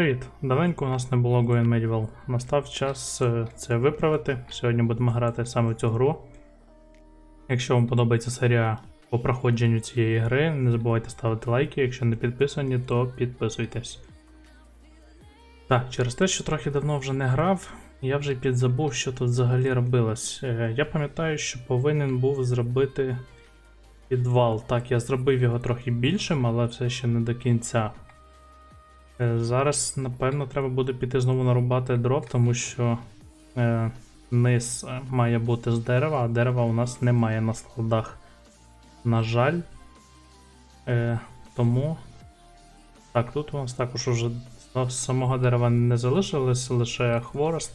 Привіт! Давненько у нас не було Going Medieval. Настав час е, це виправити. Сьогодні будемо грати саме в цю гру. Якщо вам подобається серія по проходженню цієї гри, не забувайте ставити лайки. Якщо не підписані, то підписуйтесь. Так, через те, що трохи давно вже не грав, я вже підзабув, що тут взагалі робилось. Е, Я пам'ятаю, що повинен був зробити підвал. Так, я зробив його трохи більшим, але все ще не до кінця. Е, Зараз, напевно, треба буде піти знову нарубати дров, тому що е, низ е, має бути з дерева, а дерева у нас немає на складах. На жаль. Е, тому. Так, тут у нас також уже з самого дерева не залишилось лише хворост.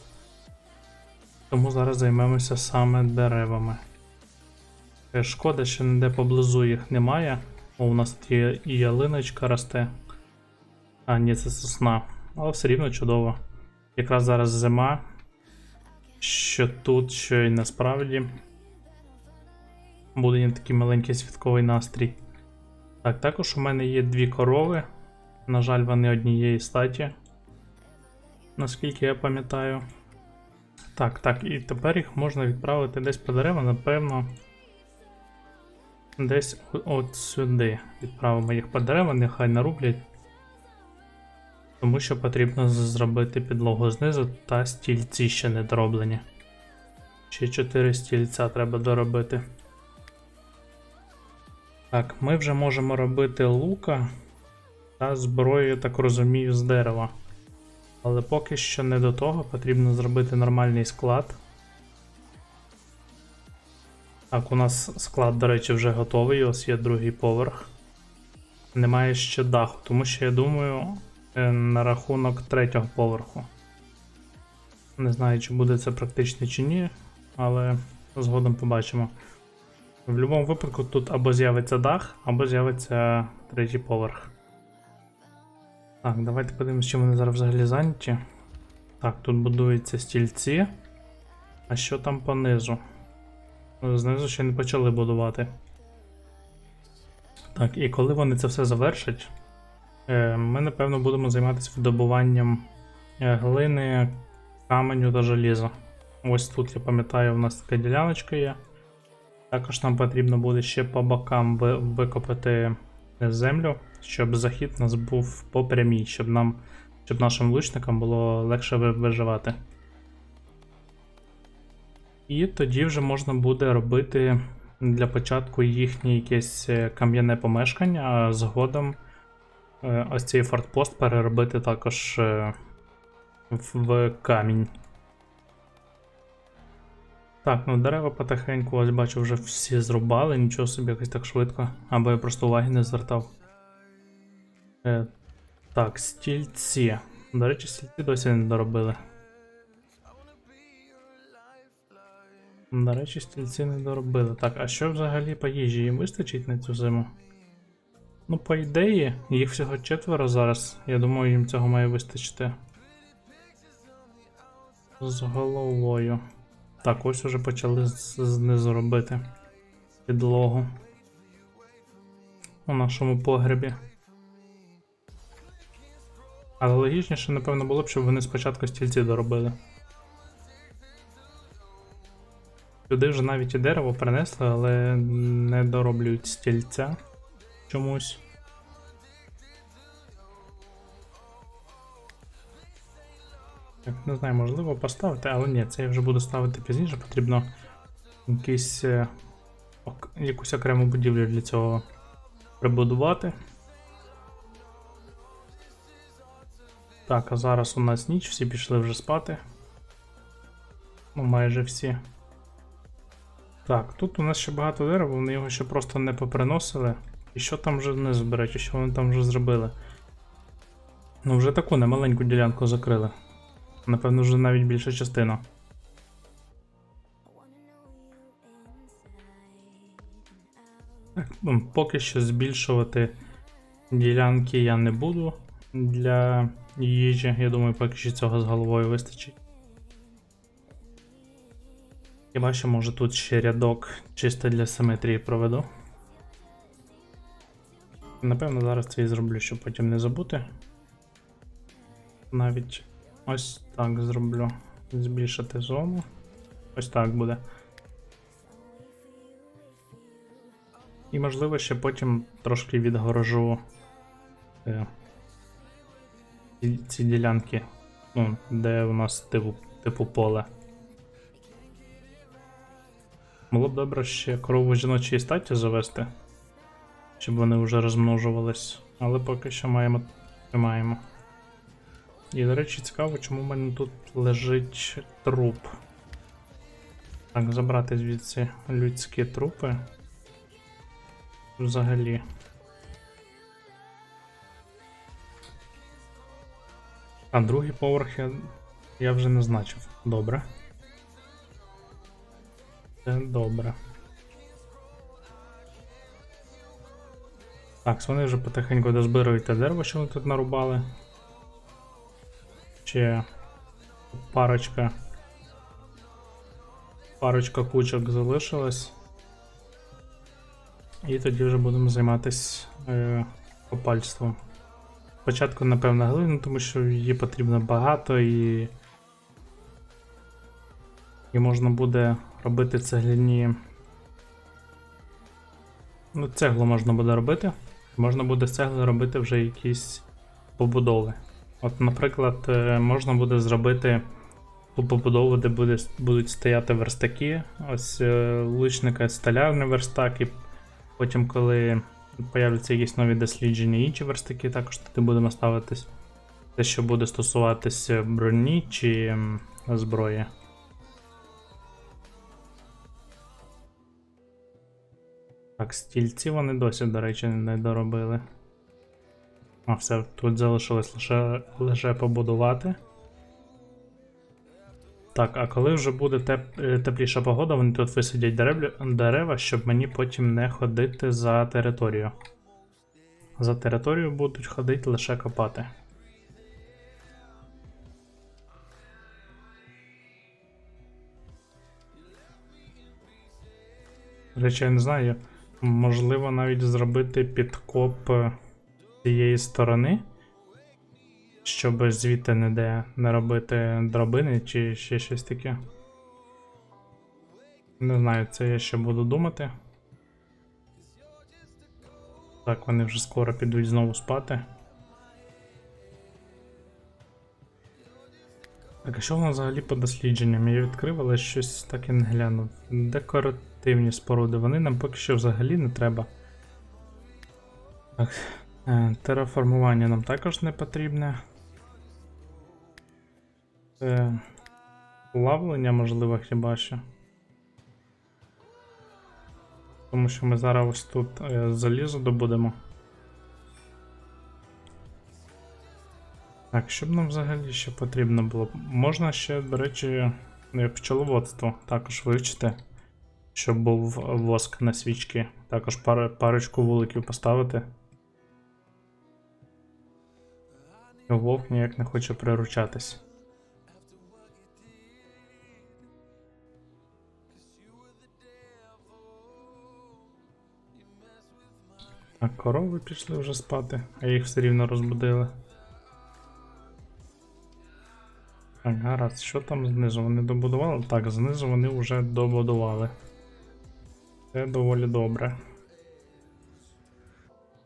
Тому зараз займемося саме деревами. Е, Шкода, що ніде поблизу їх немає. О, у нас тут є і ялиночка росте. А, ні, це сосна. Але все рівно чудово. Якраз зараз зима. Що тут, що і насправді. Буде такий маленький святковий настрій. Так, також у мене є дві корови. На жаль, вони однієї статі. Наскільки я пам'ятаю. Так, так, і тепер їх можна відправити десь по деревам, напевно. Десь от сюди. Відправимо їх по деревам, нехай нарублять. Тому що потрібно зробити підлогу знизу та стільці ще не дороблені. Ще 4 стільця треба доробити. Так, ми вже можемо робити лука та зброю, я так розумію, з дерева. Але поки що не до того, потрібно зробити нормальний склад. Так, у нас склад, до речі, вже готовий, ось є другий поверх. Немає ще даху, тому що я думаю, на рахунок третього поверху. Не знаю, чи буде це практично чи ні, але згодом побачимо. В будь-якому випадку тут або з'явиться дах, або з'явиться третій поверх. Так, давайте подивимось, чим вони зараз взагалі зайняті. Так, тут будуються стільці. А що там понизу? Знизу ще не почали будувати. Так, і коли вони це все завершать, е, ми напевно будемо займатися видобуванням е, глини, каменю та желіза. Ось тут, я пам'ятаю, у нас така діляночка є. Також нам потрібно буде ще по бокам ви- викопати землю, щоб захід у нас був по прямій, щоб нам, щоб нашим лучникам було легше виживати. І тоді вже можна буде робити для початку їхнє якесь е, кам'яне помешкання, а згодом е, ось цей фортпост переробити також е, в камінь. Так, ну дерева потихеньку, ось бачу, вже всі зрубали, нічого собі якось так швидко, або я просто уваги не звертав. Е, так, стільці. До речі, стільці досі не доробили. До речі, стільці не доробили. Так, а що взагалі по їжі їм вистачить на цю зиму? Ну, по ідеї, їх всього четверо зараз. Я думаю, їм цього має вистачити. З головою. Так, ось уже почали знизу робити підлогу. У нашому погребі. Але логічніше, напевно, було б, щоб вони спочатку стільці доробили. Сюди вже навіть і дерево принесли, але не дороблюють стільця чомусь. Так, не знаю, можливо поставити, але ні, це я вже буду ставити пізніше, потрібно якийсь, е, якусь окрему будівлю для цього прибудувати. Так, а зараз у нас ніч, всі пішли вже спати. Ну, майже всі. Так, тут у нас ще багато дерева, вони його ще просто не поприносили. І що там вже не зберуть, що вони там вже зробили? Ну, вже таку немаленьку ділянку закрили. Напевно, вже навіть більша частина. Так, поки що збільшувати ділянки я не буду для їжі. Я думаю, поки що цього з головою вистачить. Хіба що може тут ще рядок чисто для симетрії проведу. Напевно, зараз це і зроблю, щоб потім не забути. навіть ось так зроблю. Збільшити зону. Ось так буде. І можливо ще потім трошки відгорожу е, ці, ці ділянки, ну, де у нас типу, типу поле. Було б добре ще корову жіночої статі завести, щоб вони вже розмножувались, але поки що маємо тримаємо. І, до речі, цікаво, чому в мене тут лежить труп. Так, забрати звідси людські трупи. Взагалі. А другий поверх я, я вже не значив. Добре. Це добре. Так, вони вже потихеньку дозбирують те дерево, що вони тут нарубали. Ще парочка. Парочка кучок залишилась. І тоді вже будемо займатися е, копальством. Спочатку, напевно, глину, тому що її потрібно багато і. І можна буде робити цегляні. Ну, цеглу можна буде робити. Можна буде з цегли робити вже якісь побудови. От, наприклад, е, можна буде зробити ту побудову, де буде, будуть стояти верстаки. Ось е, лучника столярний верстак, і потім, коли появляться якісь нові дослідження, інші верстаки, також туди будемо ставитись. Те, що буде стосуватися броні чи зброї. Так, стільці вони досі, до речі, не доробили. А, все, тут залишилось лише, лише побудувати. Так, а коли вже буде теп, е, тепліша погода, вони тут висадять дерев, дерева, щоб мені потім не ходити за територію. За територію будуть ходити лише копати. Речі, я не знаю, можливо навіть зробити підкоп е, цієї сторони, щоб звідти ніде не робити драбини чи ще щось таке. Не знаю, це я ще буду думати. Так, вони вже скоро підуть знову спати. Так, а що в нас взагалі по дослідженням? Я відкрив, але щось так і не глянув. Декоративні споруди, вони нам поки що взагалі не треба. Так, е, тераформування нам також не потрібне. Е, плавлення, можливо, хіба що. Тому що ми зараз ось тут е, залізо добудемо. Так, що б нам взагалі ще потрібно було? Можна ще, до речі, пчеловодство також вивчити, щоб був воск на свічки. Також пар, парочку вуликів поставити. Вовк ніяк не хоче приручатись. Так, корови пішли вже спати, а їх все рівно розбудили. Так, гаразд, що там знизу? Вони добудували? Так, знизу вони вже добудували. Це доволі добре.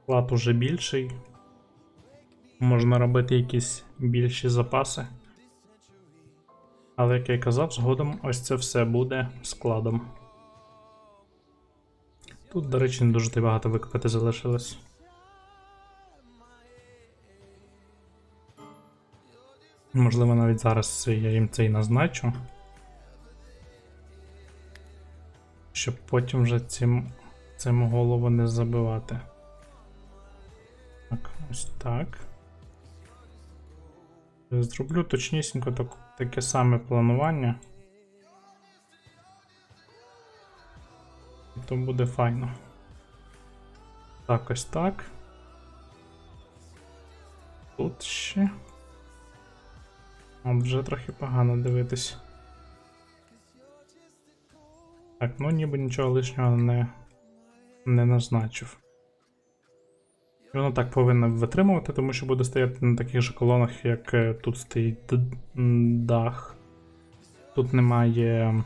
Склад уже більший. Можна робити якісь більші запаси. Але, як я казав, згодом ось це все буде складом. Тут, до речі, не дуже багато викопати залишилось. Можливо, навіть зараз я їм це і назначу. Щоб потім вже цим, цим голову не забивати. Так, ось так. Зроблю точнісінько так, таке саме планування. І то буде файно. Так, ось так. Тут ще. От вже трохи погано дивитись. Так, ну ніби нічого лишнього не, не назначив. І воно так повинно витримувати, тому що буде стояти на таких же колонах, як е, тут стоїть дах. Тут немає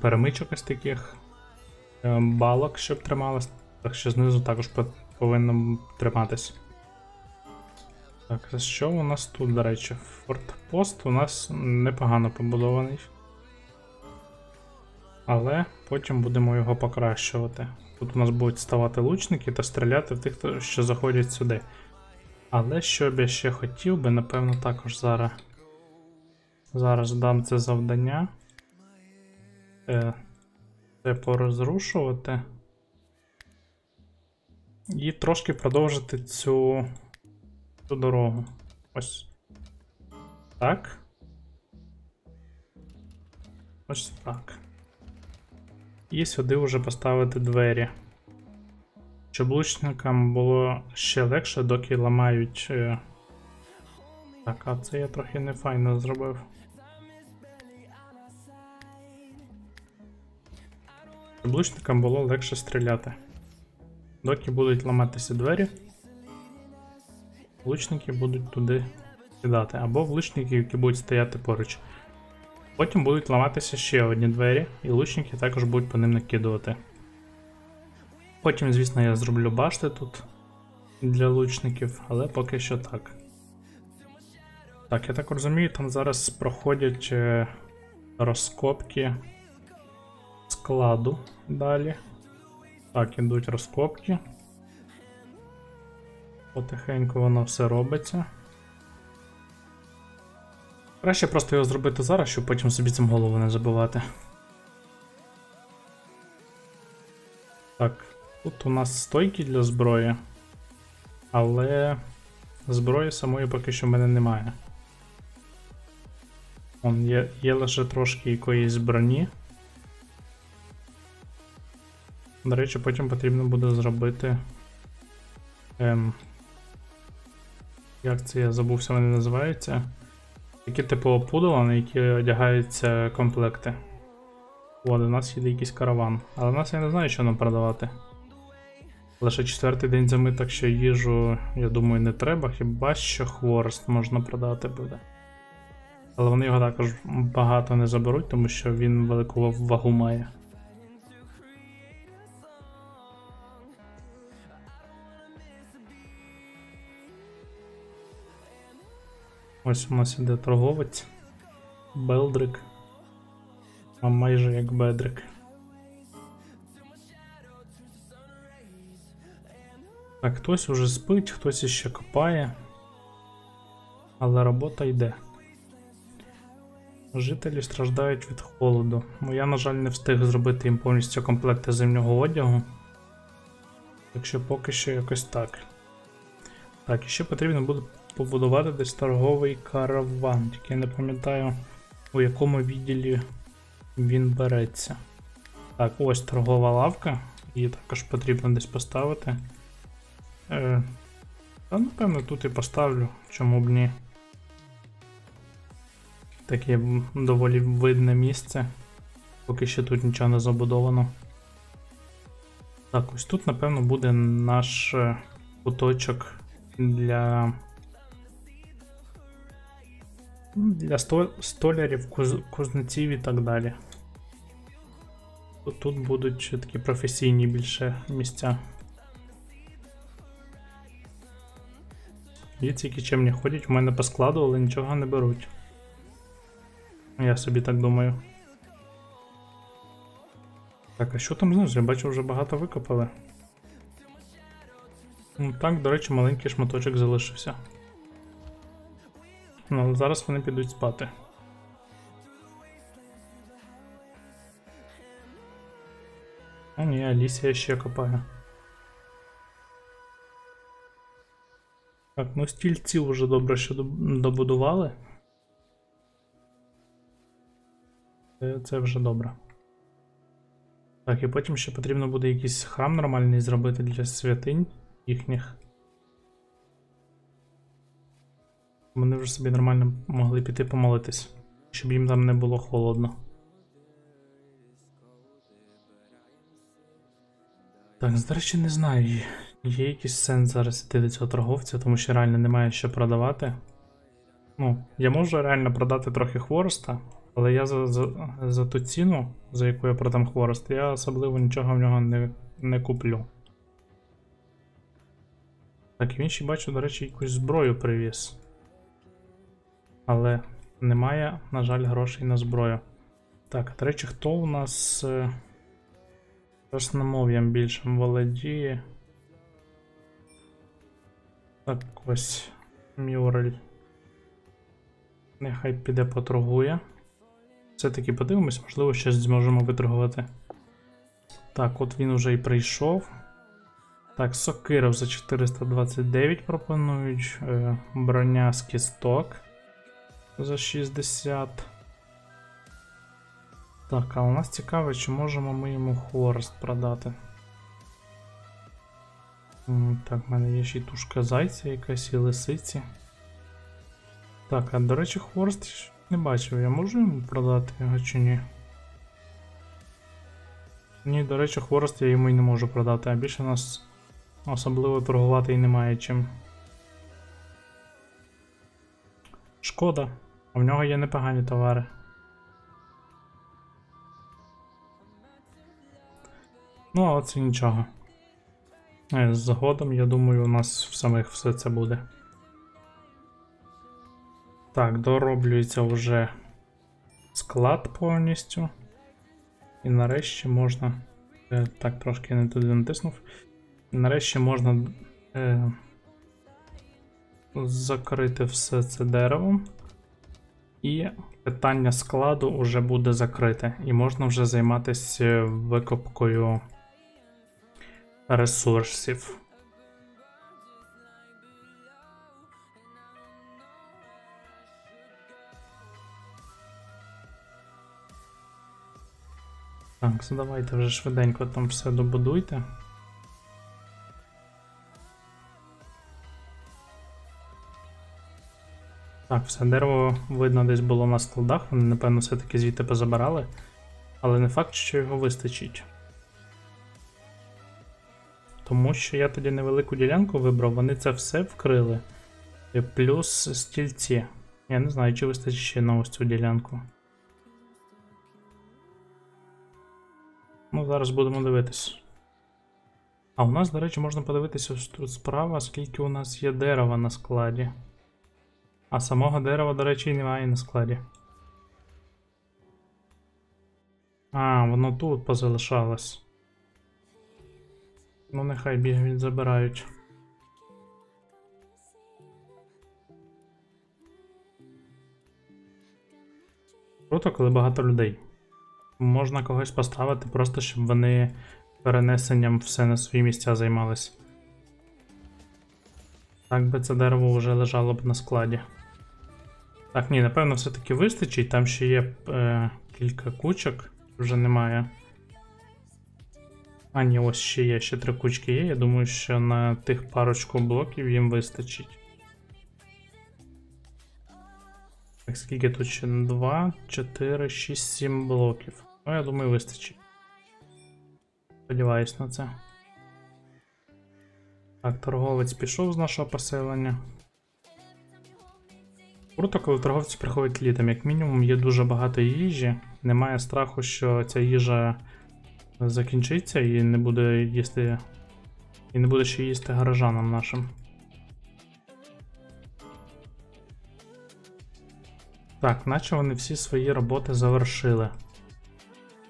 перемичок ось таких е, балок, щоб трималось, так що знизу також по- повинно триматись. Так, що у нас тут, до речі? Фортпост у нас непогано побудований. Але потім будемо його покращувати. Тут у нас будуть ставати лучники та стріляти в тих, що заходять сюди. Але що б я ще хотів би, напевно, також зараз. Зараз дам це завдання. Е, Це порозрушувати. І трошки продовжити цю, цю дорогу. Ось. Так. Ось так. І сюди вже поставити двері. Щоб лучникам було ще легше, доки ламають. е, Так, а це я трохи не файно зробив. Щоб лучникам було легше стріляти. Доки будуть ламатися двері, лучники будуть туди кидати. Або влучники, які будуть стояти поруч. Потім будуть ламатися ще одні двері, і лучники також будуть по ним накидувати. Потім, звісно, я зроблю башти тут для лучників, але поки що так. Так, я так розумію, там зараз проходять е, розкопки складу далі. Так, ідуть розкопки. Потихеньку воно все робиться. Краще просто його зробити зараз, щоб потім собі цим голову не забивати. Так, тут у нас стойки для зброї, але зброї самої поки що в мене немає. Вон є, є лише трошки якоїсь броні. До речі, потім потрібно буде зробити. Ем, як це я забувся, вони називаються. Такі типу опудала, на які одягаються комплекти. От, у нас їде якийсь караван. Але в нас я не знаю, що нам продавати. Лише четвертий день зими, так що їжу, я думаю, не треба, хіба що хворост можна продати буде. Але вони його також багато не заберуть, тому що він велику вагу має. Ось у нас іде торговець. Белдрик. А майже як Бедрик. Так, хтось уже спить, хтось іще копає. Але робота йде. Жителі страждають від холоду. Ну, я, на жаль, не встиг зробити їм повністю комплекти зимнього одягу. Так що поки що якось так. Так, і ще потрібно буде побудувати десь торговий караван. Тільки я не пам'ятаю, у якому відділі він береться. Так, ось торгова лавка. Її також потрібно десь поставити. Е, Та, напевно, тут і поставлю, чому б ні. Таке доволі видне місце. Поки що тут нічого не забудовано. Так, ось тут, напевно, буде наш е, куточок для. Ну, Для столярів, куз- кузнеців і так далі. Тут, будуть такі професійні більше місця. Є ці чимні ходять, у мене по складу, але нічого не беруть. Я собі так думаю. Так, а що там знизу? Я бачу, вже багато викопали. Ну так, до речі, маленький шматочок залишився. Ну, зараз вони підуть спати. А ні, Алісія ще копає. Так, ну стільці вже добре, що добудували. Це вже добре. Так, і потім ще потрібно буде якийсь храм нормальний зробити для святинь їхніх. Вони вже собі нормально могли піти помолитись, щоб їм там не було холодно. Так, речі, не знаю, Є якийсь сенс зараз йти до цього торговця, тому що реально немає що продавати. Ну, я можу реально продати трохи хвороста, але я за, за, за ту ціну, за яку я продам хворост, я особливо нічого в нього не, не куплю. Так, і він ще бачу, до речі, якусь зброю привіз. Але немає, на жаль, грошей на зброю. Так, до речі, хто у нас е, красномов'ям більшим володіє? Так, ось Мюрель. Нехай піде поторгує. Все-таки подивимось, можливо, щось зможемо виторгувати. Так, от він уже і прийшов. Так, Сокиров за 429 пропонують. Е, броня з кісток за 60. Так, а у нас цікаво, чи можемо ми йому хворост продати. Так, в мене є ще й тушка зайця якась і лисиці. Так, а до речі, хворост не бачив, я можу йому продати його чи ні? Ні, до речі, хворост я йому і не можу продати, а більше нас особливо торгувати і немає чим. Шкода, а в нього є непогані товари. Ну, але це нічого. Е, Згодом, я думаю, у нас в самих все це буде. Так, дороблюється вже склад повністю. І нарешті можна. Е, так, трошки не туди натиснув. Нарешті можна е, закрити все це деревом. І питання складу вже буде закрите. І можна вже займатися викопкою ресурсів. Так, давайте вже швиденько там все добудуйте. Так, все дерево видно десь було на складах, вони, напевно, все-таки звідти позабирали. Але не факт, що його вистачить. Тому що я тоді невелику ділянку вибрав, вони це все вкрили. І плюс стільці. Я не знаю, чи вистачить ще на ось цю ділянку. Ну, зараз будемо дивитись. А у нас, до речі, можна подивитися тут справа, скільки у нас є дерева на складі. А самого дерева, до речі, немає на складі. А, воно тут позалишалось. Ну, нехай бігають, забирають. Круто, коли багато людей. Можна когось поставити, просто щоб вони перенесенням все на свої місця займалися. Так би це дерево вже лежало б на складі. Так, ні, напевно, все-таки вистачить. Там ще є е, кілька кучок, вже немає. А, ні, ось ще є, ще три кучки є. Я думаю, що на тих парочку блоків їм вистачить. Так, скільки тут ще? 2, 4, 6, 7 блоків. Ну, я думаю, вистачить. Сподіваюсь на це. Так, торговець пішов з нашого поселення. Круто, коли торговці приходять літом, як мінімум, є дуже багато їжі. Немає страху, що ця їжа закінчиться і не буде їсти. І не буде ще їсти горожанам нашим. Так, наче вони всі свої роботи завершили.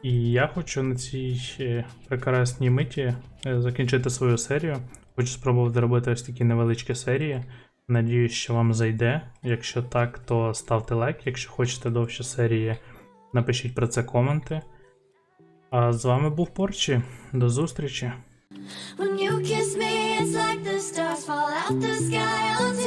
І я хочу на цій е, прекрасній миті е, закінчити свою серію. Хочу спробувати робити ось такі невеличкі серії. Надіюсь, що вам зайде. Якщо так, то ставте лайк. Якщо хочете довші серії, напишіть про це коменти. А з вами був Порчі. До зустрічі! When you kiss me, it's like the stars fall out the sky.